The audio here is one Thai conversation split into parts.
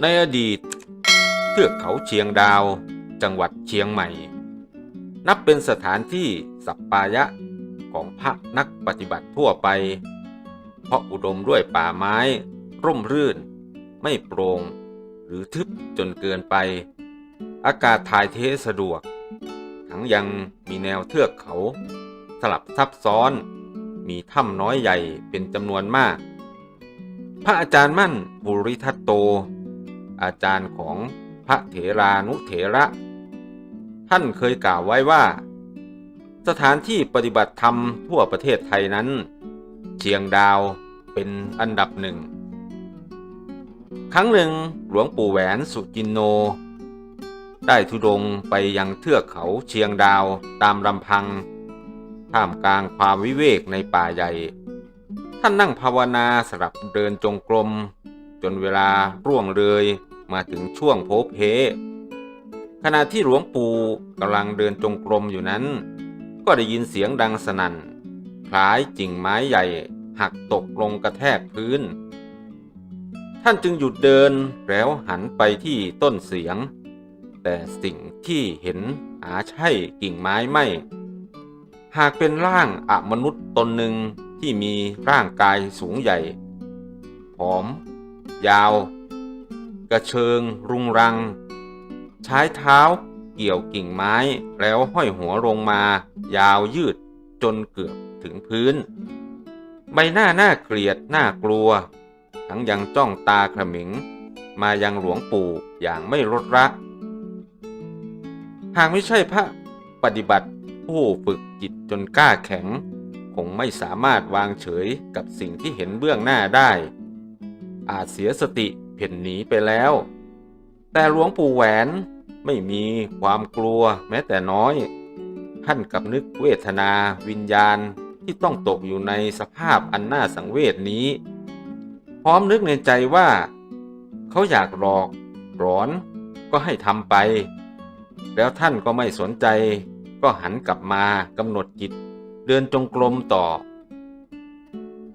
ในอดีต เทือกเขาเชียงดาว จังหวัดเชียงใหม่ นับเป็นสถานที่สัปปายะของพระนักปฏิบัติทั่วไป เพราะอุดมด้วยป่าไม้ ร่มรื่น ไม่โปร่งหรือทึบจนเกินไป อากาศถ่ายเทสะดวก ทั้งยังมีแนวเทือกเขา สลับซับซ้อน มีถ้ำน้อยใหญ่เป็นจำนวนมาก พระอาจารย์มั่นบุริทัตโต อาจารย์ของพระเถรานุเถระ ท่านเคยกล่าวไว้ว่า สถานที่ปฏิบัติธรรมทั่วประเทศไทยนั้น เชียงดาวเป็นอันดับหนึ่ง ครั้งหนึ่งหลวงปู่แหวนสุจินโน ได้ทุดงไปยังเทือกเขาเชียงดาวตามลำพัง ท่ามกลางความวิเวกในป่าใหญ่ ท่านนั่งภาวนาสลับเดินจงกรม จนเวลาร่วงเลยมาถึงช่วงโพเพขณะที่หลวงปู่กำลังเดินจงกรมอยู่นั้น ก็ได้ยินเสียงดังสนั่น คล้ายกิ่งไม้ใหญ่ หักตกลงกระแทกพื้น ท่านจึงหยุดเดินแล้วหันไปที่ต้นเสียง แต่สิ่งที่เห็นหาใช่กิ่งไม้ไม่ หากเป็นร่างอมนุษย์ตนหนึ่งที่มีร่างกายสูงใหญ่ผอม ยาว กระเชิง รุงรัง ใช้เท้าเกี่ยวกิ่งไม้แล้วห้อยหัวลงมา ยาวยืดจนเกือบถึงพื้น ใบหน้าหน่าเกลียดหน่ากลัว ทั้งยังจ้องตาขมิง มายังหลวงปู่อย่างไม่ลดละหากไม่ใช่พระปฏิบัติผู้ฝึกจิตจนกล้าแข็ง คงไม่สามารถวางเฉยกับสิ่งที่เห็นเบื้องหน้าได้ อาจเสียสติเพ่นหนีไปแล้ว แต่หลวงปู่แหวนไม่มีความกลัวแม้แต่น้อยท่านกับนึกเวทนาวิญญาณที่ต้องตกอยู่ในสภาพอันน่าสังเวชนี้ พร้อมนึกในใจว่า เขาอยากหลอกร้อนก็ให้ทำไป แล้วท่านก็ไม่สนใจ ก็หันกลับมากำหนดจิต เดินจงกรมต่อ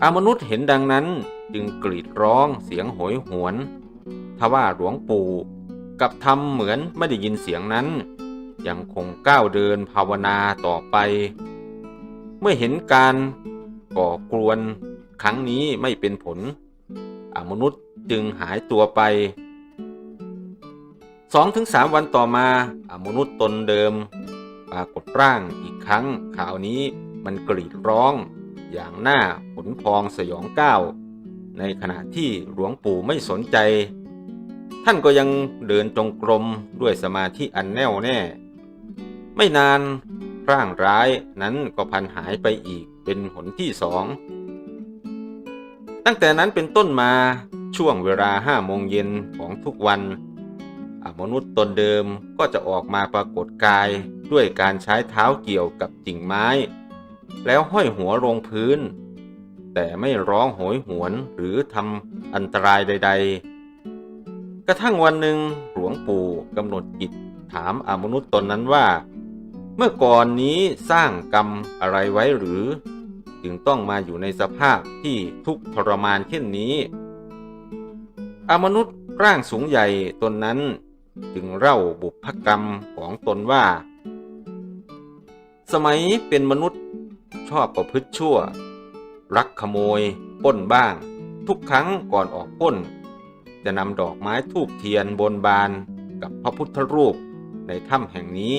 อามนุษย์เห็นดังนั้น จึงกรีดร้องเสียงโหยหวน ทว่าหลวงปู่กับทำเหมือนไม่ได้ยินเสียงนั้น ยังคงก้าวเดินภาวนาต่อไป เมื่อเห็นการก่อกลวนครั้งนี้ไม่เป็นผล อมนุษย์จึงหายตัวไปสองถึงสามวันต่อมาอมนุษย์ตนเดิม ปรากฏร่างอีกครั้งข่าวนี้มันกรีดร้อง อย่างหน้าขนพองสยองก้าว ในขณะที่หลวงปู่ไม่สนใจ ท่านก็ยังเดินจงกรมด้วยสมาธิอันแน่วแน่ ไม่นานร่างร้ายนั้นก็พันหายไปอีกเป็นหนที่สอง ตั้งแต่นั้นเป็นต้นมาช่วงเวลาห้าโมงเย็นของทุกวันมนุษย์ตนเดิมก็จะออกมาปรากฏกายด้วยการใช้เท้าเกี่ยวกับกิ่งไม้ แล้วห้อยหัวลงพื้น แต่ไม่ร้องโหยหวนหรือทำอันตรายใด ๆ กระทั่งวันหนึ่งหลวงปู่กำหนดจิตถามอมนุษย์ตนนั้นว่า เมื่อก่อนนี้สร้างกรรมอะไรไว้หรือ จึงต้องมาอยู่ในสภาพที่ทุกข์ทรมานเช่นนี้อมนุษย์ร่างสูงใหญ่ตนนั้น จึงเล่าบุพกรรมของตนว่า สมัยเป็นมนุษย์ชอบประพฤติชั่ว รักขโมยป้นบ้าง ทุกครั้งก่อนออกป้น จะนำดอกไม้ทูบเทียนบนบานกับพระพุทธรูปในถ้ำแห่งนี้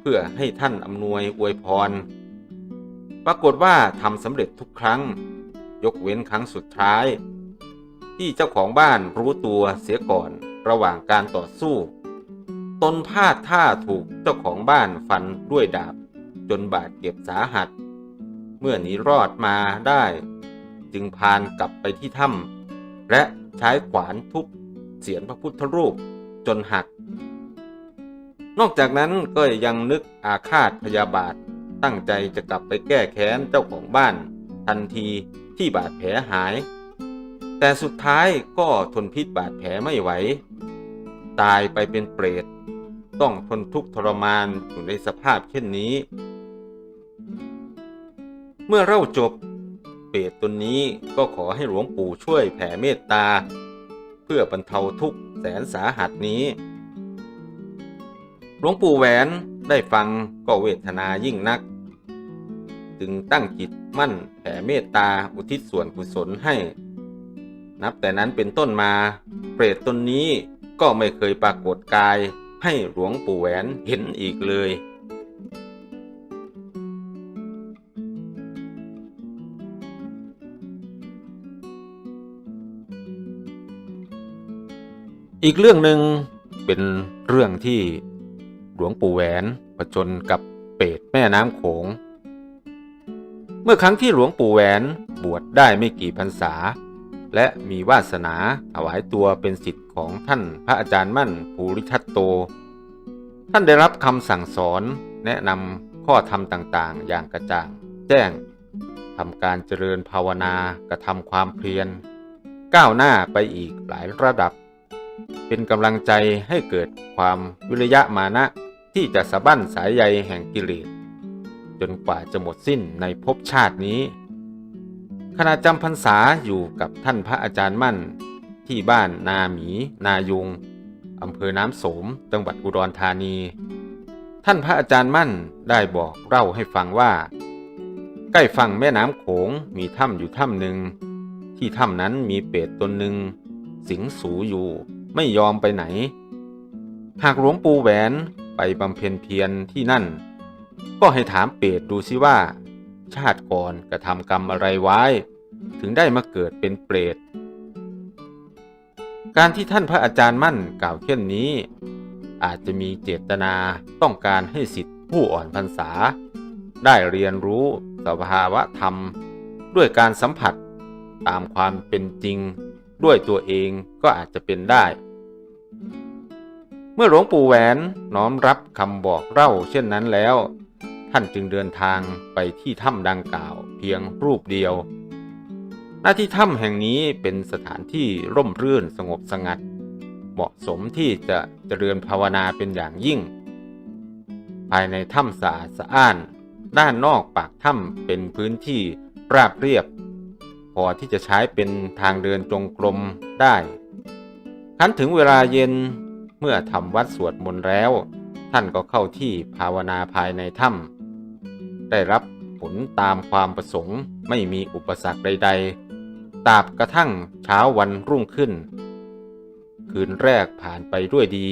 เพื่อให้ท่านอำนวยอวยพร ปรากฏว่าทำสำเร็จทุกครั้ง ยกเว้นครั้งสุดท้าย ที่เจ้าของบ้านรู้ตัวเสียก่อนระหว่างการต่อสู้ ตนพลาดท่าถูกเจ้าของบ้านฟันด้วยดาบ จนบาดเจ็บสาหัส เมื่อหนีรอดมาได้ จึงพานกลับไปที่ถ้ำและใช้ขวานทุบเสียนพระพุทธรูปจนหัก นอกจากนั้นก็ยังนึกอาฆาตพยาบาท ตั้งใจจะกลับไปแก้แค้นเจ้าของบ้าน ทันทีที่บาดแผลหาย แต่สุดท้ายก็ทนพิษบาดแผลไม่ไหว ตายไปเป็นเปรต ต้องทนทุกข์ทรมานอยู่ในสภาพเช่นนี้ เมื่อเล่าจบ เปรตตนนี้ก็ขอให้หลวงปู่ช่วยแผ่เมตตา เพื่อบรรเทาทุกข์แสนสาหัสนี้ หลวงปู่แหวนได้ฟังก็เวทนายิ่งนัก จึงตั้งจิตมั่นแผ่เมตตาอุทิศส่วนกุศลให้ นับแต่นั้นเป็นต้นมา เปรตตนนี้ก็ไม่เคยปรากฏกายให้หลวงปู่แหวนเห็นอีกเลย อีกเรื่องหนึ่งเป็นเรื่องที่หลวงปู่แหวนประจนกับเปรตแม่น้ำโขง เมื่อครั้งที่หลวงปู่แหวนบวชได้ไม่กี่พรรษา และมีวาสนาถวายตัวเป็นสิทธิ์ของท่านพระอาจารย์มั่นภูริทัตโต ท่านได้รับคำสั่งสอนแนะนำข้อธรรมต่างๆ อย่างกระจ่างแจ้งทำการเจริญภาวนากระทำความเพียร ก้าวหน้าไปอีกหลายระดับ เป็นกำลังใจให้เกิดความวิริยะมานะที่จะสะบั้นสายใยแห่งกิเลสจนกว่าจะหมดสิ้นในภพชาตินี้ ขณะจำพรรษาอยู่กับท่านพระอาจารย์มั่น ที่บ้านนาหมี นายุงอำเภอน้ำโสมจังหวัดอุดรธานี ท่านพระอาจารย์มั่นได้บอกเล่าให้ฟังว่า ใกล้ฝั่งแม่น้ำโขงมีถ้ำอยู่ถ้ำหนึ่งที่ถ้ำนั้นมีเปรตตนหนึ่งสิงสูอยู่ ไม่ยอมไปไหน หากหลวงปู่แหวนไปบำเพ็ญเพียรที่นั่น ก็ให้ถามเปรตดูสิว่า ชาติก่อนกระทำกรรมอะไรไว้ ถึงได้มาเกิดเป็นเปรตการที่ท่านพระอาจารย์มั่นกล่าวเช่นนี้ อาจจะมีเจตนาต้องการให้สิทธิผู้อ่อนพรรษา ได้เรียนรู้สภาวะธรรม ด้วยการสัมผัสตามความเป็นจริง ด้วยตัวเองก็อาจจะเป็นได้ เมื่อหลวงปู่แหวนน้อมรับคำบอกเล่าเช่นนั้นแล้ว ท่านจึงเดินทางไปที่ถ้ำดังกล่าวเพียงรูปเดียว หน้าที่ถ้ำแห่งนี้เป็นสถานที่ร่มรื่นสงบสงัด เหมาะสมที่จะเจริญภาวนาเป็นอย่างยิ่ง ภายในถ้ำสะอาดสะอ้าน ด้านนอกปากถ้ำเป็นพื้นที่ราบเรียบ อที่จะใช้เป็นทางเดินจงกรมได้คันถึงเวลาเย็นเมื่อทำวัดสวดมนต์แล้ว ท่านก็เข้าที่ภาวนาภายในถ้ำได้รับผลตามความประสงค์ไม่มีอุปสรรคใด ๆ ตราบกระทั่งเช้าวันรุ่งขึ้น คืนแรกผ่านไปด้วยดี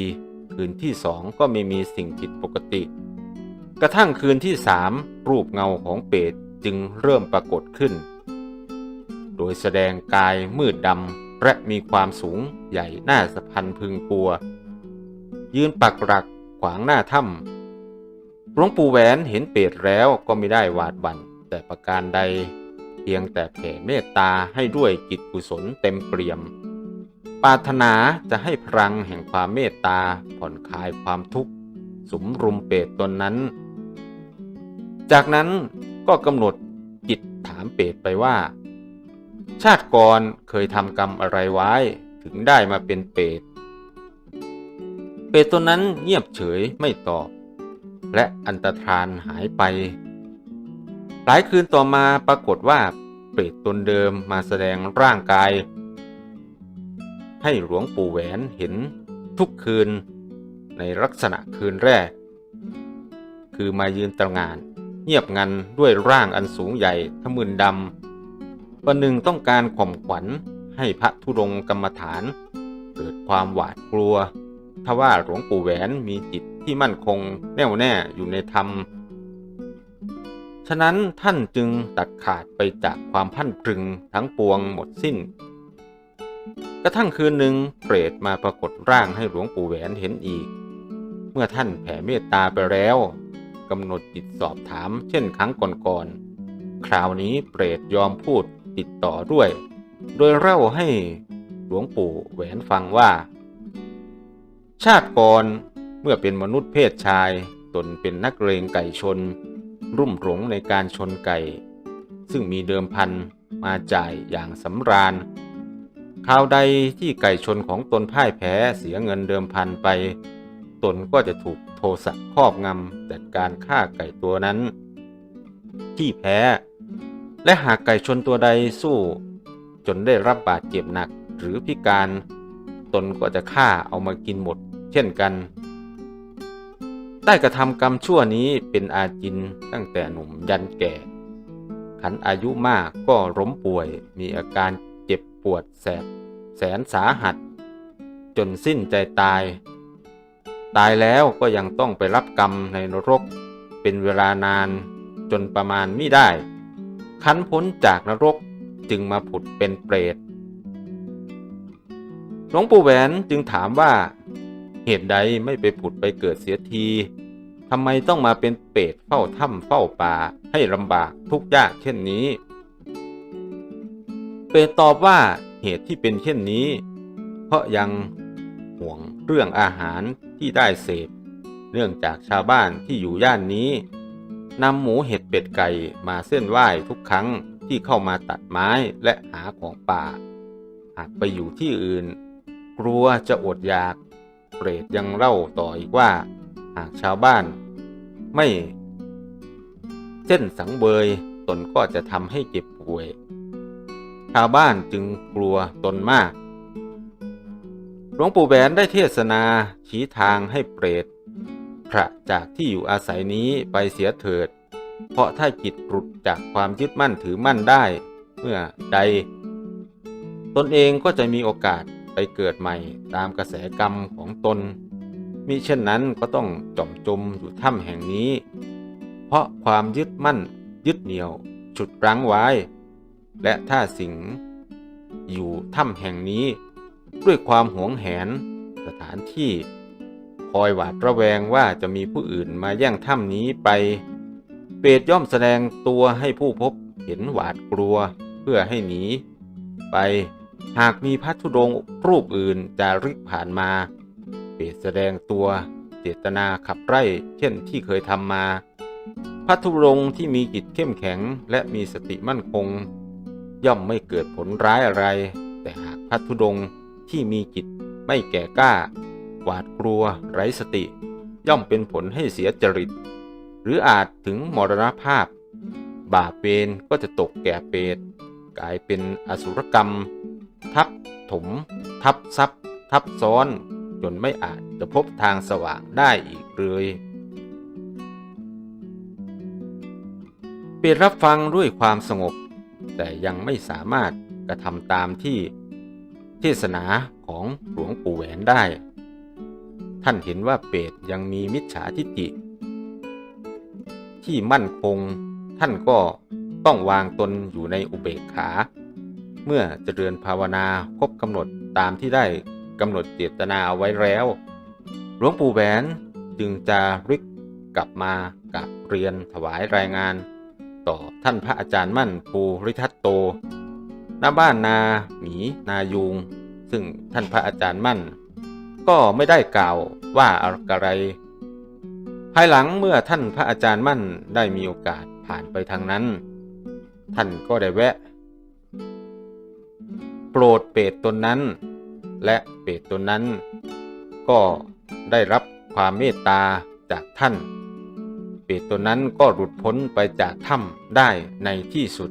คืนที่สองก็ไม่มีสิ่งผิดปกติ กระทั่งคืนที่สามรูปเงาของเปรตจึงเริ่มปรากฏขึ้น โดยแสดงกายมืดดำและมีความสูงใหญ่หน่าสะพันพึงกลัว ยืนปักหลักขวางหน้าถ้ำหลวงปู่แหวนเห็นเปรตแล้วก็ไม่ได้หวาดบั่นแต่ประการใด เพียงแต่แผ่เมตตาให้ด้วยจิตกุศลเต็มเปี่ยม ปรารถนาจะให้พลังแห่งความเมตตาผ่อนคลายความทุกข์สมรุมเปรตตนนั้น จากนั้นก็กำหนดจิตถามเปรตไปว่า ชาติก่อนเคยทำกรรมอะไรไว้ถึงได้มาเป็นเปรตเปรตตัวนั้นเงียบเฉยไม่ตอบ และอันตรธานหายไป หลายคืนต่อมาปรากฏว่าเปรตตนเดิมมาแสดงร่างกาย ให้หลวงปู่แหวนเห็นทุกคืนในลักษณะคืนแรก คือมายืนตระงาน เงียบงันด้วยร่างอันสูงใหญ่ทะมึนดำ ประหนึ่งต้องการข่มขวัญให้พระธุดงกรรมฐาน เกิดความหวาดกลัวทว่าหลวงปู่แหวนมีจิตที่มั่นคงแน่วแน่อยู่ในธรรม ฉะนั้นท่านจึงตัดขาดไปจากความพันพรึงทั้งปวงหมดสิ้น กระทั่งคืนหนึ่งเปรตมาปรากฏร่างให้หลวงปู่แหวนเห็นอีก เมื่อท่านแผ่เมตตาไปแล้วกำหนดจิตสอบถามเช่นครั้งก่อนๆ คราวนี้เปรตยอมพูด ติดต่อด้วย โดยเล่าให้หลวงปู่แหวนฟังว่า ชาติก่อนเมื่อเป็นมนุษย์เพศชาย ตนเป็นนักเลงไก่ชน รุ่มหลงในการชนไก่ ซึ่งมีเดิมพันมาจ่ายอย่างสำราญคราวใดที่ไก่ชนของตนพ่ายแพ้เสียเงินเดิมพันไป ตนก็จะถูกโทสะครอบงำจัดการฆ่าไก่ตัวนั้น ที่แพ้ และหากไก่ชนตัวใดสู้จนได้รับบาดเจ็บหนักหรือพิการตนก็จะฆ่าเอามากินหมด เช่นกัน ได้กระทำกรรมชั่วนี้เป็นอาจินตั้งแต่หนุ่มยันแก่ ขันอายุมากก็ล้มป่วยมีอาการเจ็บปวดแสบแสนสาหัส จนสิ้นใจตาย ตายแล้วก็ยังต้องไปรับกรรมในนรก เป็นเวลานานจนประมาณไม่ได้ คันพ้นจากนรกจึงมาผุดเป็นเปรต หลวงปู่แหวนจึงถามว่า เหตุใดไม่ไปผุดไปเกิดเสียทีทำไมต้องมาเป็นเปรตเฝ้าถ้ำเฝ้าป่าให้ลำบากทุกข์ยากเช่นนี้ เปรตตอบว่าเหตุที่เป็นเช่นนี้ เพราะยังห่วงเรื่องอาหารที่ได้เสพ เนื่องจากชาวบ้านที่อยู่ย่านนี้ นำหมูเห็ดเป็ดไก่มาเส้นไหว้ทุกครั้งที่เข้ามาตัดไม้และหาของป่า หากไปอยู่ที่อื่น กลัวจะอดอยาก เปรตยังเล่าต่ออีกว่า หากชาวบ้าน ไม่เส้นสังเบยตนก็จะทำให้เจ็บป่วย ชาวบ้านจึงกลัวตนมาก หลวงปู่แหวนได้เทศนาชี้ทางให้เปรต พระจากที่อยู่อาศัยนี้ไปเสียเถิด เพราะถ้าจิตหลุดจากความยึดมั่นถือมั่นได้ เมื่อใด ตนเองก็จะมีโอกาสไปเกิดใหม่ตามกระแสกรรมของตนมิเช่นนั้นก็ต้องจมจมอยู่ถ้ำแห่งนี้ เพราะความยึดมั่นยึดเหนี่ยวฉุดรั้งไว้ และถ้าสิงอยู่ถ้ำแห่งนี้ ด้วยความหวงแหนสถานที่ อยหวาดระแวงว่าจะมีผู้อื่นมาแย่งถ้ำนี้ไป เปรตย่อมแสดงตัวให้ผู้พบเห็นหวาดกลัวเพื่อให้หนี ไปหากมีพระธุดงรูปอื่นจะริกผ่านมา เปรตแสดงตัวเจตนาขับไล่เช่นที่เคยทำมาพระธุดงที่มีจิตเข้มแข็งและมีสติมั่นคง ย่อมไม่เกิดผลร้ายอะไร แต่หากพระธุดงที่มีจิตไม่แก่กล้า หวาดกลัว ไร้สติ ย่อมเป็นผลให้เสียจริต หรืออาจถึงมรณภาพ บาปเวรก็จะตกแก่เปรตกลายเป็นอสุรกรรม ทับถม ทับซับทับซ้อน จนไม่อาจจะพบทางสว่างได้อีกเลยเปรตรับฟังด้วยความสงบ แต่ยังไม่สามารถกระทำตามที่เทศนาของหลวงปู่แหวนได้ ท่านเห็นว่าเปรตยังมีมิจฉาทิฏฐิที่มั่นคง ท่านก็ต้องวางตนอยู่ในอุเบกขา เมื่อเจริญภาวนาครบกำหนดตามที่ได้กำหนดเจตนาเอาไว้แล้ว หลวงปู่แหวนจึงจะริกกลับมากับเรียนถวายรายงาน ต่อท่านพระอาจารย์มั่นภูริทัตโตณบ้านนาหมีนายุง ซึ่งท่านพระอาจารย์มั่น ก็ไม่ได้กล่าวว่าอะไร ภายหลังเมื่อท่านพระอาจารย์มั่นได้มีโอกาสผ่านไปทางนั้น ท่านก็ได้แวะ โปรดเปรตตนนั้น และเปรตตนนั้น ก็ได้รับความเมตตาจากท่าน เปรตตนนั้นก็หลุดพ้นไปจากถ้ำได้ในที่สุด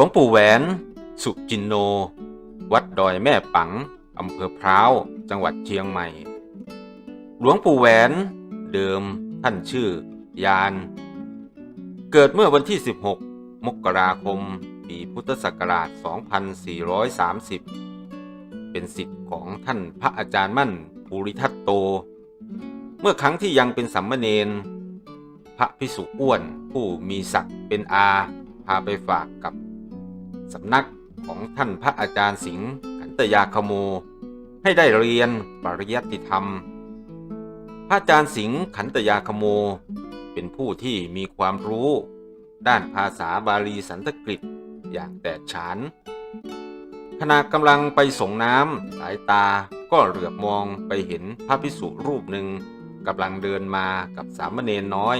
หลวงปู่แหวน สุจินโน วัดดอยแม่ปังอำเภอพร้าว จังหวัดเชียงใหม่ หลวงปู่แหวน เดิมท่านชื่อ ยาน เกิดเมื่อวันที่ 16 มกราคม ปีพุทธศักราช 2430 เป็นสิทธิ์ของท่านพระอาจารย์มั่นภูริทัตโต เมื่อครั้งที่ยังเป็นสัมมเนนพระพิสุอ้วนผู้มีศักดิ์เป็นอา พาไปฝากกับ สำนักของท่านพระอาจารย์สิงห์ขันตยาคโม ให้ได้เรียนปริยัติธรรม พระอาจารย์สิงห์ขันตยาคโม เป็นผู้ที่มีความรู้ ด้านภาษาบาลีสันสกฤตอย่างแตกฉานขณะกำลังไปส่งน้ำสายตาก็เหลือบมองไปเห็นพระพิสุรูปหนึ่งกำลังเดินมากับสามเณรน้อย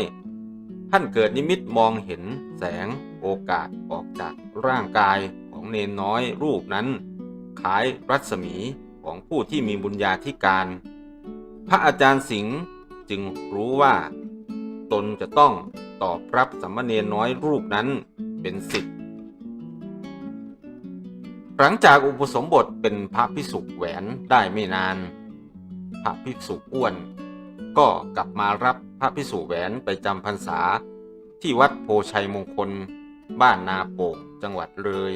ท่านเกิดนิมิตมองเห็นแสงโอกาสออกจากร่างกายของเนนน้อยรูปนั้นคล้ายรัศมีของผู้ที่มีบุญญาธิการ พระอาจารย์สิงห์จึงรู้ว่า ตนจะต้องตอบรับสามเณรน้อยรูปนั้นเป็นสิทธิ์หลังจากอุปสมบทเป็นพระพิสุแหวนได้ไม่นาน พระพิสุอ้วน ก็กลับมารับพระพิสุแหวนไปจำพรรษา ที่วัดโพชัยมงคล บ้านนาโป่งจังหวัดเลย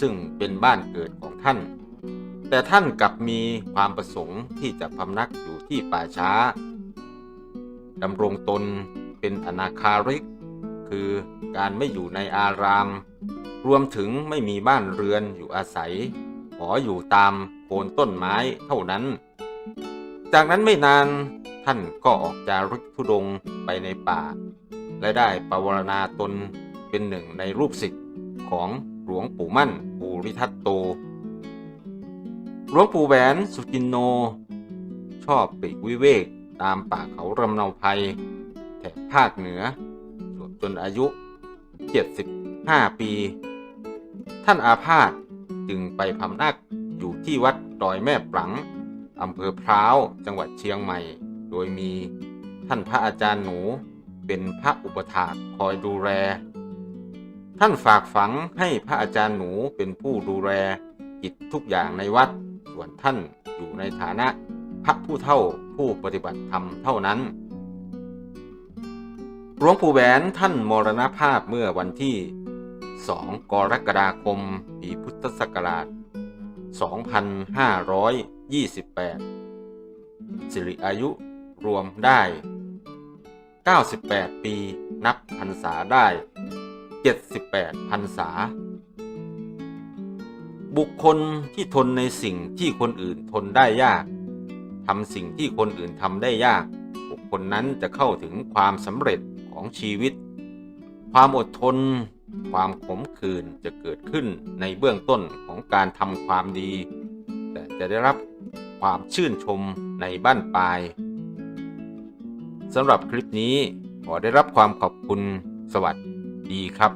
ซึ่งเป็นบ้านเกิดของท่าน แต่ท่านกลับมีความประสงค์ที่จะพำนักอยู่ที่ป่าช้าดำรงตนเป็นอนาคาริก คือการไม่อยู่ในอาราม รวมถึงไม่มีบ้านเรือนอยู่อาศัย ขออยู่ตามโคนต้นไม้เท่านั้น จากนั้นไม่นาน ท่านก็ออกจาริกธุดงไปในป่า และได้ปวารณาตนเป็นหนึ่งในรูปศิษย์ของหลวงปู่มั่นภูริทัตโต หลวงปู่แหวนสุจินโน ชอบปีกวิเวกตามป่าเขารำเนาภัยแถบภาคเหนือจนอายุ 75 ปี ท่านอาพาธจึงไปพำนักอยู่ที่วัดดอยแม่ปลังอำเภอพร้าว จังหวัดเชียงใหม่ ดยมีท่านพระอาจารย์หนูเป็นพระอุปถากคอยดูแล ท่านฝากฝังให้พระอาจารย์หนูเป็นผู้ดูแลกิจทุกอย่างในวัด ส่วนท่านอยู่ในฐานะพระผู้เท่าผู้ปฏิบัติธรรมเท่านั้น หลวงปู่แหวนท่านมรณภาพเมื่อวันที่ 2 กรกฎาคม ปีพุทธศักราช 2528 สิริอายุ รวมได้ 98 ปีนับพรรษาได้ 78 พรรษา บุคคลที่ทนในสิ่งที่คนอื่นทนได้ยากทำสิ่งที่คนอื่นทำได้ยาก บุคคลนั้นจะเข้าถึงความสำเร็จของชีวิต ความอดทน ความขมขื่นจะเกิดขึ้นในเบื้องต้นของการทำความดี แต่จะได้รับความชื่นชมในบ้านปลาย สำหรับคลิปนี้ขอได้รับความขอบคุณสวัสดีครับ